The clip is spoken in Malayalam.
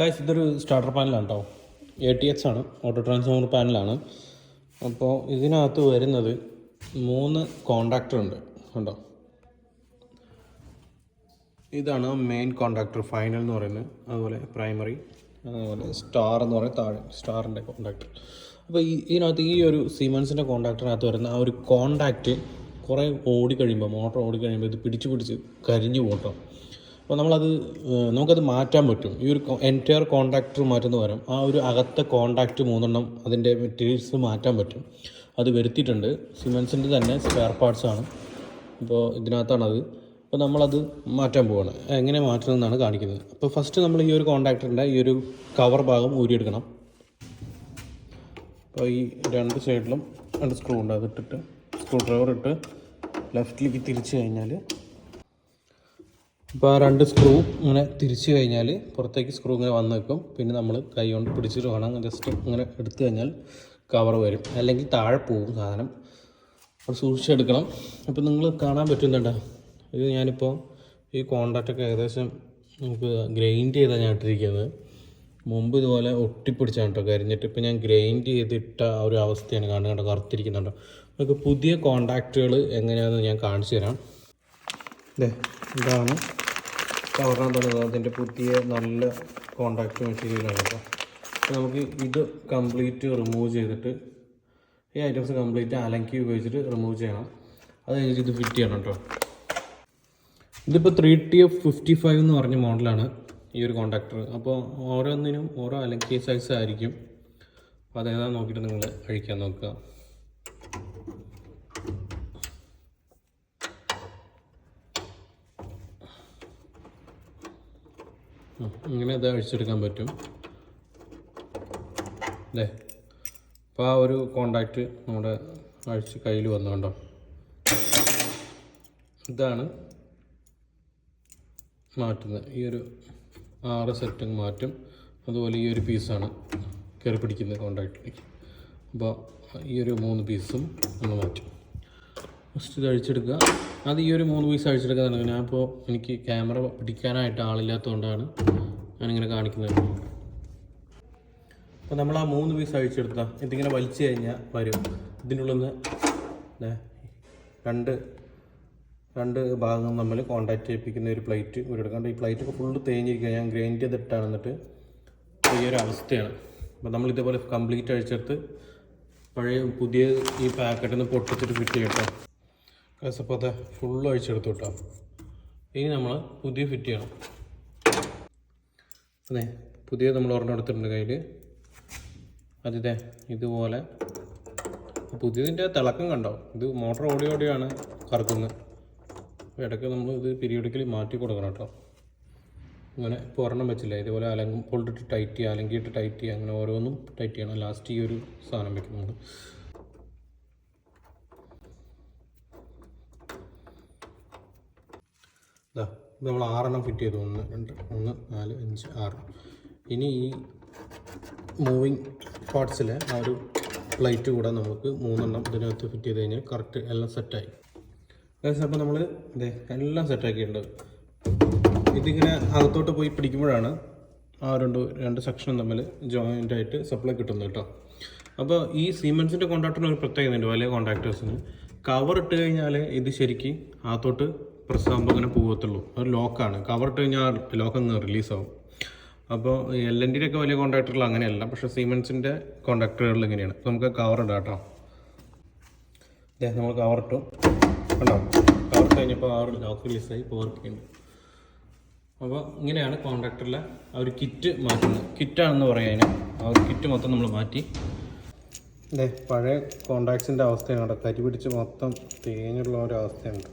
ഗായ്സ് ഇതൊരു സ്റ്റാർട്ടർ പാനലാണ് കേട്ടോ എ ടി എക്സ് ആണ് ഓട്ടോ ട്രാൻസ്ഫോമർ പാനലാണ് അപ്പോൾ ഇതിനകത്ത് വരുന്നത് മൂന്ന് കോണ്ടാക്ടർ ഉണ്ട് കണ്ടോ? ഇതാണ് മെയിൻ കോണ്ടാക്ടർ ഫൈനൽ എന്ന് പറയുന്നത്. അതുപോലെ പ്രൈമറി അതുപോലെ സ്റ്റാർ എന്ന് പറയുന്നത് താഴെ സ്റ്റാറിന്റെ കോണ്ടാക്ടർ അപ്പോൾ ഈ ഇതിനകത്ത് ഈ ഒരു സീമൻസിന്റെ കോണ്ടാക്ടറിനകത്ത് വരുന്ന ആ ഒരു കോണ്ടാക്റ്റ് കുറേ ഓടിക്കഴിയുമ്പോൾ മോട്ടോർ ഓടിക്കഴിയുമ്പോൾ ഓടി കഴിയുമ്പോൾ ഇത് പിടിച്ച് പിടിച്ച് കരിഞ്ഞു പോട്ടോ അപ്പോൾ നമ്മളത് നമുക്കത് മാറ്റാൻ പറ്റും. ഈ ഒരു എന്റയർ കോണ്ടാക്റ്റർ മാറ്റുന്ന പകരം ആ ഒരു അകത്തെ കോണ്ടാക്റ്റ് മൂന്നെണ്ണം അതിന്റെ മെറ്റീരിയൽസ് മാറ്റാൻ പറ്റും. അത് വരുത്തിയിട്ടുണ്ട്. സിമെൻസിന്റെ തന്നെ സ്പെയർ പാർട്സ് ആണ്. അപ്പോൾ ഇതിനകത്താണത്. അപ്പോൾ നമ്മളത് മാറ്റാൻ പോവാണ്. എങ്ങനെ മാറ്റുന്നതെന്നാണ് കാണിക്കുന്നത്. അപ്പോൾ ഫസ്റ്റ് നമ്മൾ ഈ ഒരു കോണ്ടാക്ടറിന്റെ ഈ ഒരു കവർ ഭാഗം ഊരിയെടുക്കണം. അപ്പോൾ ഈ രണ്ട് സൈഡിലും രണ്ട് സ്ക്രൂ ഉണ്ട്. അതിട്ടിട്ട് സ്ക്രൂ ഡ്രൈവർ ഇട്ട് ലെഫ്റ്റിലേക്ക് തിരിച്ചു കഴിഞ്ഞാൽ ഇപ്പോൾ ആ രണ്ട് സ്ക്രൂ ഇങ്ങനെ തിരിച്ചു കഴിഞ്ഞാൽ പുറത്തേക്ക് സ്ക്രൂ ഇങ്ങനെ വന്ന് നിൽക്കും പിന്നെ നമ്മൾ കൈ കൊണ്ട് പിടിച്ചിട്ട് വേണം ജസ്റ്റ് ഇങ്ങനെ എടുത്തു കഴിഞ്ഞാൽ കവർ വരും. അല്ലെങ്കിൽ താഴെ പോകും സാധനം. അത് സൂക്ഷിച്ചെടുക്കണം. അപ്പോൾ നിങ്ങൾ കാണാൻ പറ്റുന്നുണ്ട ഇത് ഞാനിപ്പോൾ ഈ കോണ്ടാക്റ്റൊക്കെ ഏകദേശം നമുക്ക് ഗ്രൈൻഡ് ചെയ്താണ് ഞാൻ ഇട്ടിരിക്കുന്നത്. മുമ്പ് ഇതുപോലെ ഒട്ടിപ്പിടിച്ചാണ് കേട്ടോ കരിഞ്ഞിട്ട്. ഇപ്പോൾ ഞാൻ ഗ്രൈൻഡ് ചെയ്തിട്ട ആ ഒരു അവസ്ഥയാണ് കാണുന്നത് കേട്ടോ കറുത്തിരിക്കുന്നുണ്ടോ നമുക്ക് പുതിയ കോണ്ടാക്റ്റുകൾ എങ്ങനെയാണെന്ന് ഞാൻ കാണിച്ചു തരാം. ദേ ഇതാണ് കവറിനകത്തുള്ളത് അതിന്റെ പുതിയ നല്ല കോണ്ടാക്ട് മെറ്റീരിയലാണ് അപ്പോൾ നമുക്ക് ഇത് കംപ്ലീറ്റ് റിമൂവ് ചെയ്തിട്ട് ഈ ഐറ്റംസ് കംപ്ലീറ്റ് അലങ്കി ഉപയോഗിച്ചിട്ട് റിമൂവ് ചെയ്യണം. അത് കഴിഞ്ഞിട്ട് ഇത് ഫിറ്റ് ചെയ്യണം കേട്ടോ. ഇതിപ്പോൾ three T F fifty five എന്ന് പറഞ്ഞ മോഡലാണ് ഈ ഒരു കോണ്ടാക്ടർ അപ്പോൾ ഓരോന്നിനും ഓരോ അലക്കി സൈസ് ആയിരിക്കും. അപ്പോൾ അതേതാ നോക്കിയിട്ട് നിങ്ങൾ അഴിക്കാൻ നോക്കുക. ഇങ്ങനെ ഇത് അഴിച്ചെടുക്കാൻ പറ്റും. അല്ലേ അപ്പോൾ ആ ഒരു കോണ്ടാക്റ്റ് നമ്മുടെ അഴിച്ച് കയ്യിൽ വന്നുകൊണ്ടോ ഇതാണ് മാറ്റുന്നത്. ഈ ഒരു ആറ് സെറ്റ് മാറ്റും. അതുപോലെ ഈ ഒരു പീസാണ് കയറി പിടിക്കുന്നത് കോണ്ടാക്റ്റിലേക്ക് അപ്പോൾ ഈ ഒരു മൂന്ന് പീസും നമ്മൾ മാറ്റും. ഫസ്റ്റ് ഇത് അഴിച്ചെടുക്കുക. അത് ഈ ഒരു മൂന്ന് പീസ് ഞാൻ ഇപ്പോൾ എനിക്ക് ക്യാമറ പിടിക്കാനായിട്ട് ആളില്ലാത്തതുകൊണ്ടാണ് ഞാനിങ്ങനെ കാണിക്കുന്നത്. അപ്പോൾ നമ്മൾ ആ മൂന്ന് പീസ് അഴിച്ചെടുത്താൽ ഇതിങ്ങനെ വലിച്ചു കഴിഞ്ഞാൽ വരും. ഇതിന്റെ നിന്ന് രണ്ട് രണ്ട് ഭാഗം നമ്മൾ കോണ്ടാക്ട് ചെയ്യിപ്പിക്കുന്ന ഒരു പ്ലേറ്റ് ഇവിടെ എടുക്കാണ്ട് ഈ പ്ലേറ്റ് ഒക്കെ ഫുള്ള് തേഞ്ഞിരിക്കുക ഞാൻ ഗ്രൈൻഡ് ചെയ്തിട്ടാണ് എന്നിട്ട് ഈ ഒരു അവസ്ഥയാണ്. അപ്പോൾ നമ്മൾ ഇതേപോലെ കംപ്ലീറ്റ് അഴിച്ചെടുത്ത് പഴയ പുതിയ ഈ പാക്കറ്റിൽ നിന്ന് പൊട്ടിച്ചിട്ട് ഫിറ്റ് ചെയ്യട്ടോ. അപ്പോൾ അതെ ഫുള്ള് അഴിച്ചെടുത്തു കേട്ടോ ഇനി നമ്മൾ പുതിയ ഫിറ്റ് ചെയ്യണം. അതെ പുതിയ നമ്മൾ ഒരെണ്ണം എടുത്തിട്ടുണ്ട് കയ്യിൽ അതിതെ ഇതുപോലെ. പുതിയതിന്റെ തിളക്കം കണ്ടോ? ഇത് മോട്ടർ ഓടി ഓടിയാണ് കറക്കുന്നത്. അപ്പോൾ ഇടയ്ക്ക് നമ്മൾ ഇത് പീരിയോഡിക്കലി മാറ്റി കൊടുക്കണം കേട്ടോ അങ്ങനെ ഇപ്പോൾ ഒരെണ്ണം വെച്ചില്ല? ഇതുപോലെ അലങ്കും പൊളിട്ട് ടൈറ്റ് ചെയ്യുക അലങ്കിയിട്ട് ടൈറ്റ് ചെയ്യുക അങ്ങനെ ഓരോന്നും ടൈറ്റ് ചെയ്യണം. ലാസ്റ്റ് ഈ ഒരു സാധനം വെക്കും ഇതാ നമ്മൾ ആറെണ്ണം ഫിറ്റ് ചെയ്തു. ഒന്ന് രണ്ട് മൂന്ന് നാല് അഞ്ച് ആറ്. ഇനി ഈ മൂവിങ് പാർട്സിലെ ആ ഒരു പ്ലേറ്റ് കൂടെ നമുക്ക് മൂന്നെണ്ണം ഇതിനകത്ത് ഫിറ്റ് ചെയ്ത് കഴിഞ്ഞാൽ കറക്റ്റ് എല്ലാം സെറ്റായി അപ്പോൾ നമ്മൾ ഇതേ എല്ലാം സെറ്റാക്കിയിട്ടുണ്ട് ഇതിങ്ങനെ അകത്തോട്ട് പോയി പിടിക്കുമ്പോഴാണ് ആ രണ്ട് രണ്ട് സെക്ഷനും തമ്മിൽ ജോയിന്റ് ആയിട്ട് സപ്ലൈ കിട്ടുന്നത് കേട്ടോ. അപ്പോൾ ഈ സീമെൻസിന്റെ കോൺട്രാക്ടറിന് ഒരു പ്രത്യേകത ഉണ്ട് വലിയ കോൺട്രാക്ടേഴ്സിന് കവർ ഇട്ട് കഴിഞ്ഞാൽ ഇത് ശരിക്കും അകത്തോട്ട് പ്രസ് ആകുമ്പോൾ അങ്ങനെ പോകത്തുള്ളൂ. അത് ലോക്കാണ്. കവർ ഇട്ട് കഴിഞ്ഞാൽ ലോക്ക് അങ്ങ് റിലീസാവും. അപ്പോൾ എൽ എൻ ഡിയിലൊക്കെ വലിയ കോൺട്രാക്ടറുകൾ അങ്ങനെയല്ല. പക്ഷേ സീമെൻസിന്റെ കോൺട്രാക്ടറുകളിൽ ഇങ്ങനെയാണ്. നമുക്ക് കവർ ഇടാം കേട്ടോ. നമ്മൾ കവർ ഇട്ടു. കണ്ടോ? കവർ കഴിഞ്ഞപ്പോൾ ആ ലോക്ക് റിലീസായി. പോർക്കുന്നുണ്ട് അപ്പോൾ ഇങ്ങനെയാണ് കോൺട്രാക്ടറിലെ ആ ഒരു കിറ്റ് മാറ്റുന്നത്. കിറ്റാണെന്ന് പറയുന്നത് ആ ഒരു കിറ്റ് മൊത്തം നമ്മൾ മാറ്റി. അതെ പഴയ കോൺട്രാക്ട്സിന്റെ അവസ്ഥയാണ് കരി പിടിച്ച് മൊത്തം തേഞ്ഞുള്ള ഒരു അവസ്ഥയുണ്ട്